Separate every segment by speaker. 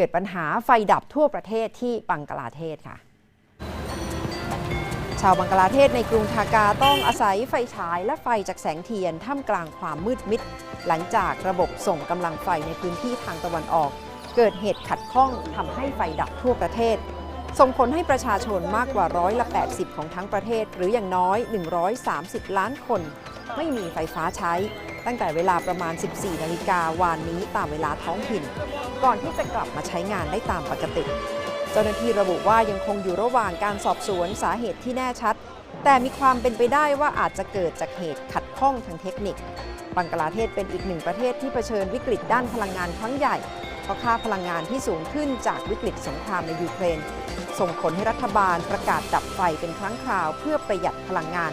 Speaker 1: กิดปัญหาไฟดับทั่วประเทศที่บังกลาเทศค่ะ ชาวบังกลาเทศในกรุงทากาต้องอาศัยไฟฉายและไฟจากแสงเทียนท่ามกลางความมืดมิด หลังจากระบบส่งกำลังไฟในพื้นที่ทางตะวันออก เกิดเหตุขัดข้องทำให้ไฟดับทั่วประเทศ ส่งผลให้ประชาชนมากกว่าร้อยละ 80 ของทั้งประเทศ หรืออย่างน้อย 130 ล้านคน ไม่มีไฟฟ้าใช้ ตั้งแต่เวลาประมาณ 14 นาฬิกาวานนี้ตามเวลาท้องถิ่น ก่อนที่จะกลับมาใช้งานได้ตามปกติ เจ้าหน้าที่ระบุว่ายังคงอยู่ระหว่างการสอบสวนสาเหตุที่แน่ชัด แต่มีความเป็นไปได้ว่าอาจจะเกิดจากเหตุขัดข้องทางเทคนิค บังกลาเทศเป็นอีกหนึ่งประเทศที่เผชิญวิกฤตด้านพลังงานครั้งใหญ่ ราะค่าพลังงานที่สูงขึ้นจากวิกฤตสงครามในยูเครน ส่งผลให้รัฐบาลประกาศดับไฟเป็นครั้งคราวเพื่อประหยัดพลังงาน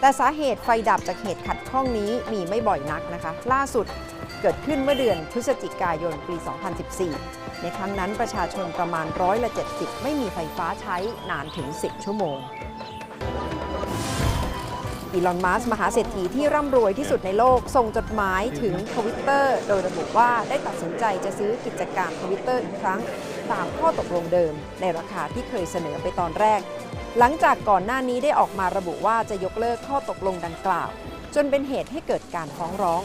Speaker 1: แต่สาเหตุไฟดับจากเหตุขัดข้องนี้มีไม่บ่อยนักนะคะ ล่าสุดเกิดขึ้นเมื่อเดือนพฤศจิกายนปี 2014 ในครั้งนั้นประชาชนประมาณร้อยละ 70 ไม่มีไฟฟ้าใช้นานถึง 10 ชั่วโมง อีลอน มัสมหาเศรษฐีที่ร่ำรวยที่สุดในโลก ส่งจดหมายถึงทวิตเตอร์ โดยระบุว่าได้ตัดสินใจจะซื้อกิจการทวิตเตอร์อีกครั้ง ตามข้อตกลงเดิม ในราคาที่เคยเสนอไปตอนแรก หลังจากก่อนหน้านี้ได้ออกมาระบุว่าจะยกเลิกข้อตกลงดังกล่าว จนเป็นเหตุให้เกิดการฟ้องร้อง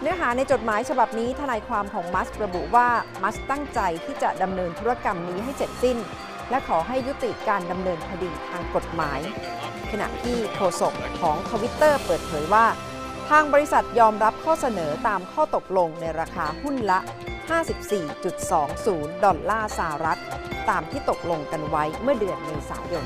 Speaker 1: เนื้อหาในจดหมายฉบับนี้ทนายความของมัสระบุว่ามัสตั้งใจที่จะดำเนินธุรกรรมนี้ให้เสร็จสิ้น และขอให้ยุติการดำเนินคดีทางกฎหมาย ขณะที่โฆษกของทวิตเตอร์เปิดเผยว่า ทางบริษัทยอมรับข้อเสนอตามข้อตกลงในราคาหุ้นละ 54.20 ดอลลาร์สหรัฐ ตามที่ตกลงกันไว้เมื่อเดือนเมษายน